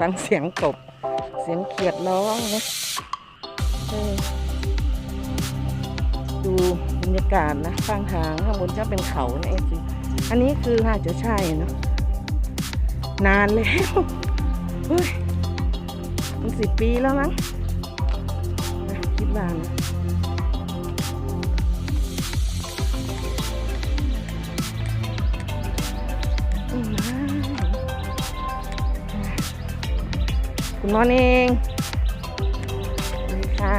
ฟังเสียงกบ เสียงเขียดร้องนะดูบรรยากาศนะข้างทางข้างบนจะเป็นเขานะเอฟซีอันนี้คือน่าจะใช่เนอะนานแล้วเฮ้ยมันสิบปีแล้วมั้งคิดว่านะ คุณมอนิงนี่ค่ะ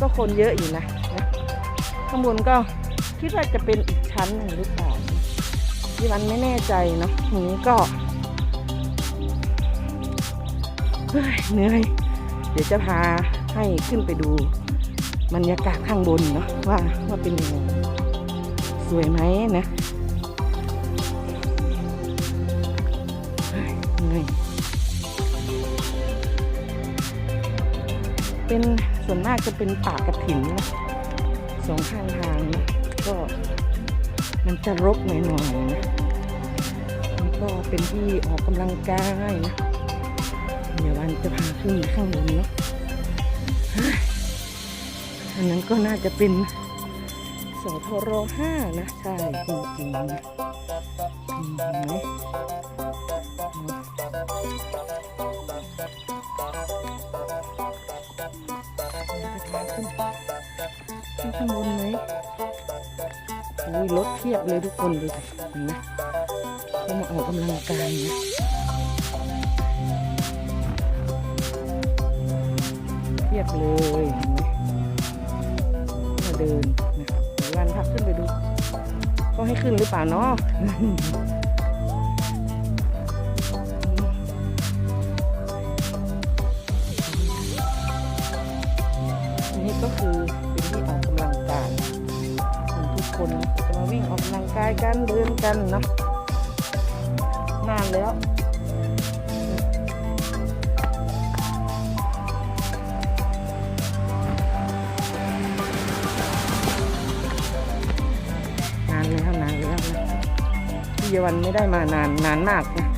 ก็คนเยอะอยู่นะนะข้างบนก็คิดว่าจะเป็นอีกชั้นหนึ่งหรือเปล่าที่มันไม่แน่ใจเนอะทีนี้ก็เฮ้ยเหนื่อย เดี๋ยวจะพาให้ขึ้นไปดูบรรยากาศข้างบนเนาะว่าว่าเป็นยังไงสวยไหมนะ เป็นส่วนมากจะเป็นป่ากระถินนะสองข้างทางนะก็มันจะรกหน่อยๆนะนี่ก็เป็นที่ออกกำลังกายนะเดี๋ยววันจะพาขึ้นข้างบนเนาะอันนั้นก็น่าจะเป็นสทรห้านะ ใช่จริงๆนะเห็นไหม อุ้ยรถเทียบเลยทุกคนดูสิเห็นไหมเขามาออกกำลังกายนะเทียบเลยเห็นไหมมาเดินนะเดี๋ยววันพักขึ้นไปดู ก็ให้ขึ้นหรือเปล่าเนาะ กกำลังกายกันเดินกันเนาะนานแล้วนานแล้วนานแล้วนะพี่ยวันไม่ได้มานานนานมากนะ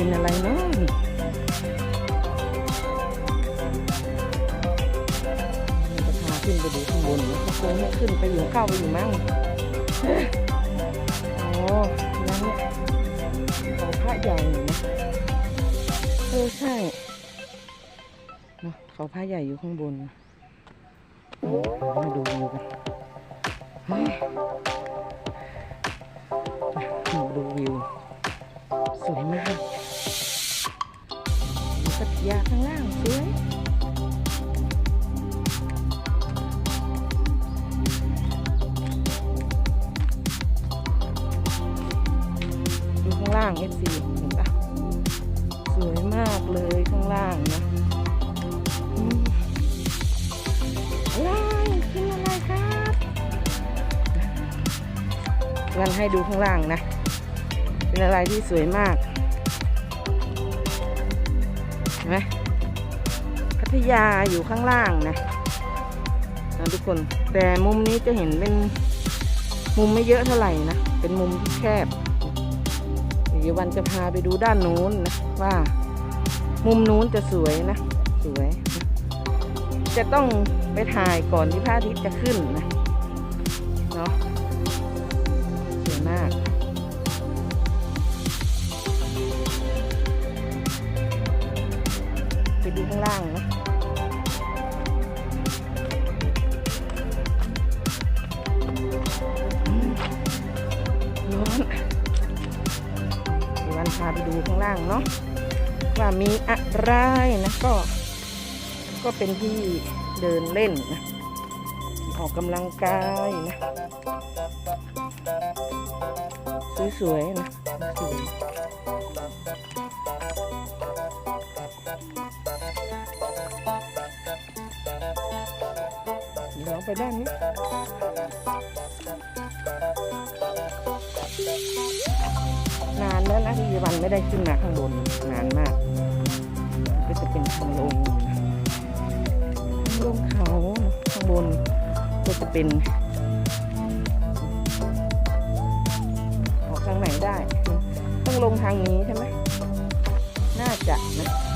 เป็นอะไรเนาะจะพาขึ้นไปดูข้างบนนะเขาคงให้ขึ้นไปอยู่เข้าไปอยู่มั้งอ๋อนั่นเขาพระใหญ่นะเออใช่เนอะเขาพระใหญ่อยู่ข้างบนมาดูวิวกันมาดูวิว สวยมาก มีพัทยาข้างล่างสวยดูข้างล่าง FC เห็นปะสวยมากเลยข้างล่างนะอะไรกินอะไรครับงั้นให้ดูข้างล่างนะ เป็นอะไรที่สวยมาก ไหมพัทยาอยู่ข้างล่างนะนะทุกคนแต่มุมนี้จะเห็นเป็นมุมไม่เยอะเท่าไหร่นะ เป็นมุมที่แคบเดี๋ยววันจะพาไปดูด้านนู้นนะว่า มุมนู้นจะสวยนะ สวย จะต้องไปถ่ายก่อนที่พระอาทิตย์จะขึ้นนะเนาะสวยมาก ดูข้างล่างนะร้อนเดี๋ยวันพาไปดูข้างล่างเนาะว่ามีอะไรนะก็ ก็เป็นที่เดินเล่นนะออกกำลังกายนะ สวยๆนะสวย เดี๋ยวไปด้านนี้นานแล้วนะที่วันไม่ได้ขึ้นมาข้างบนนานมาก ก็จะเป็นทางลงทางลงเขาข้างบนก็จะเป็น ออกทางไหนได้ ต้องลงทางนี้ใช่ไหมน่าจะนะ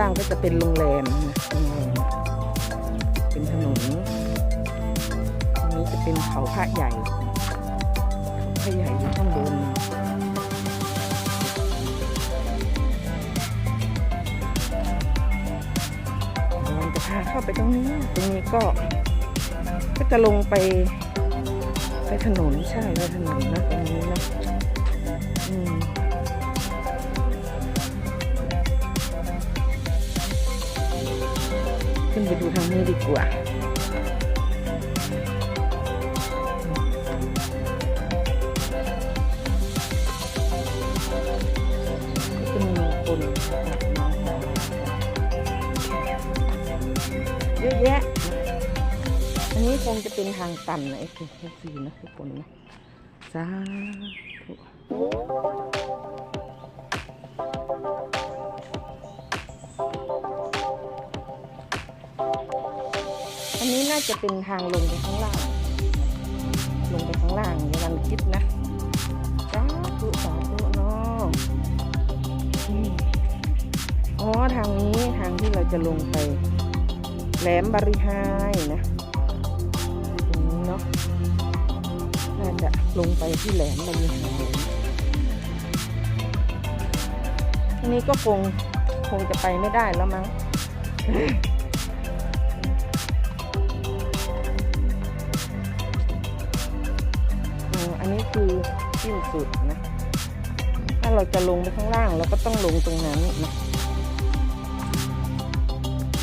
ล่างก็จะเป็นโรงแรมนะโรงแรมเป็นถนนตรงนี้จะเป็นเขาพระใหญ่เขาพระใหญ่อยู่ข้างบนเราจะพาเข้าไปตรงนี้ ตรงนี้ก็ก็จะลงไป ไปถนนใช่ไปถนนนะตรงนี้นะ ขึ้นไปดูทางนี้ดีกว่าก็จะมีคนตัดไม้เยอะแยะ อันนี้คงจะเป็นทางตันนะเอฟซีนะทุกคนนะสาธุ นี้น่าจะเป็นทางลงไปข้างล่าง ลงไปข้างล่างในวันคิดนะสาธุสาธุเนาะอืมอ๋อทางนี้ทางที่เราจะลงไป แหลมบริไฮนะตรงนี้เนาะน่าจะลงไปที่แหลมบริไฮทีนี้ก็คงคงจะไปไม่ได้แล้วมั้ง สิ้นสุดนะ ถ้าเราจะลงไปข้างล่างเราก็ต้องลงตรงนั้นนะ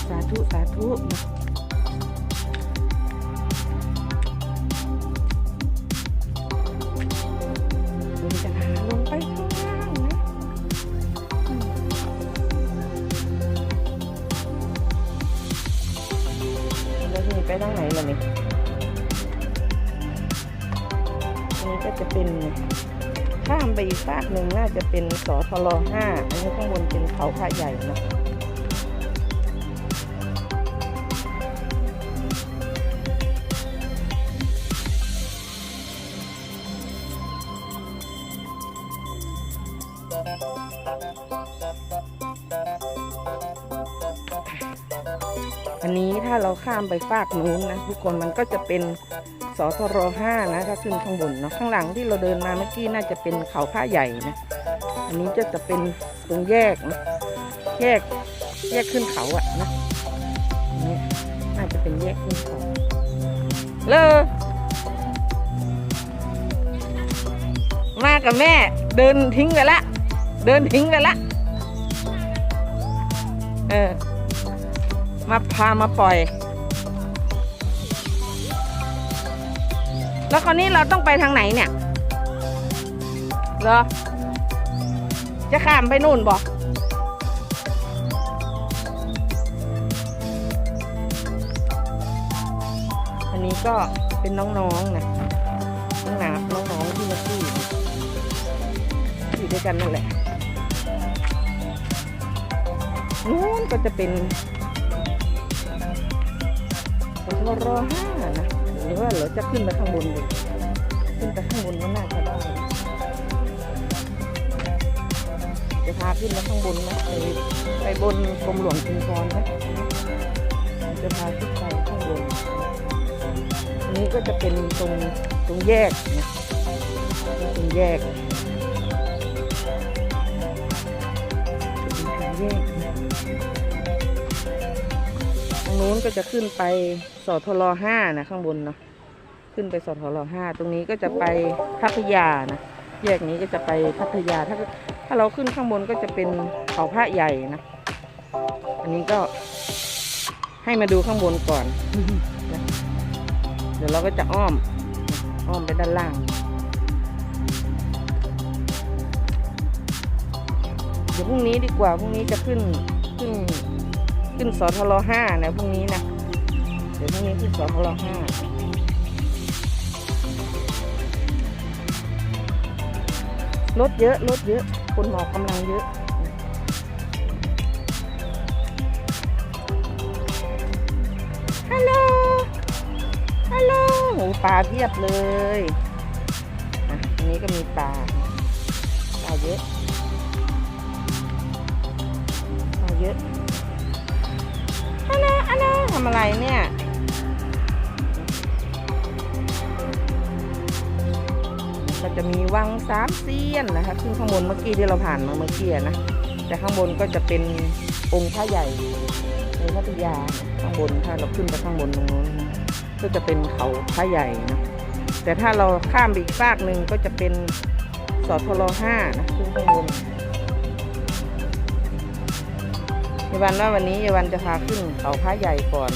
สาธุ สาธุนะ ไปอีกฝากหนึ่งน่าจะเป็นสทลห้าอันนี้ข้างบนเป็นเขาพระใหญ่นะ ข้ามไปฟากนู้นนะทุกคนมันก็จะเป็นสทรห้านะถ้าขึ้นข้างบนเนาะข้างหลังที่เราเดินมาเมื่อกี้น่าจะเป็นเขาผ้าใหญ่นะอันนี้จะจะเป็นตรงแยกนะแยกแยกขึ้นเขาอะนะอันนี้น่าจะเป็นแยกขึ้นเขาเลยมากับแม่เดินทิ้งไปละ เดินทิ้งไปละเออมาพามาปล่อย แล้วคราวนี้เราต้องไปทางไหนเนี่ยเหรอจะข้ามไปนู่นบอกอันนี้ก็เป็นน้องๆนะน้องหนาน้องๆที่มาที่อยู่ด้วยกันนั่นแหละนู้นก็จะเป็นปทรห้า หรือว่าเราจะขึ้นไปข้างบนเลยขึ้นไปข้างบนก็น่าจะได้จะพาขึ้นมาข้างบนนะไปไปบนกรมหลวงชุมพรนะจะพาขึ้นไปข้างบนอันนี้ก็จะเป็นตรงตรงแยกนะตรงแยกเป็นทางแยก งนู้นก็จะขึ้นไปสทลห้านะข้างบนเนาะขึ้นไปสทลห้าตรงนี้ก็จะไปพัทยานะแยกนี้ก็จะไปพัทยาถ้าถ้าเราขึ้นข้างบนก็จะเป็นเขาพระใหญ่นะ อันนี้ก็ให้มาดูข้างบนก่อนนะเดี๋ยวเราก็จะอ้อม อ้อมไปด้านล่างเดี๋ยวพรุ่งนี้ดีกว่าพรุ่งนี้จะขึ้นขึ้น ขึ้นสทลห้านะพรุ่งนี้นะเดี๋ยวพรุ่งนี้ขึ้นสพลห้ารถเยอะรถเยอะ คนหมอกกำลังเยอะฮัลโหลฮัลโหลโหปลาเพียบเลยอะอันนี้ก็มีปลาปลาเยอะปลาเยอะ ทำอะไรเนี่ย ก็จะมีวังสามเซียนนะคะซึ่งข้างบนเมื่อกี้ที่เราผ่านมาเมื่อกี้นะ แต่ข้างบนก็จะเป็นองค์พระใหญ่ในพัทยาข้างบนถ้าเราขึ้นไปข้างบนตรงนู้นก็จะเป็นเขาพระใหญ่นะแต่ถ้าเราข้ามไปอีกฟากหนึ่งก็จะเป็นสทลห้านะขึ้นข้างบน ยาวันว่าวันนี้ยายวันจะพาขึ้นเขาพระใหญ่ก่อน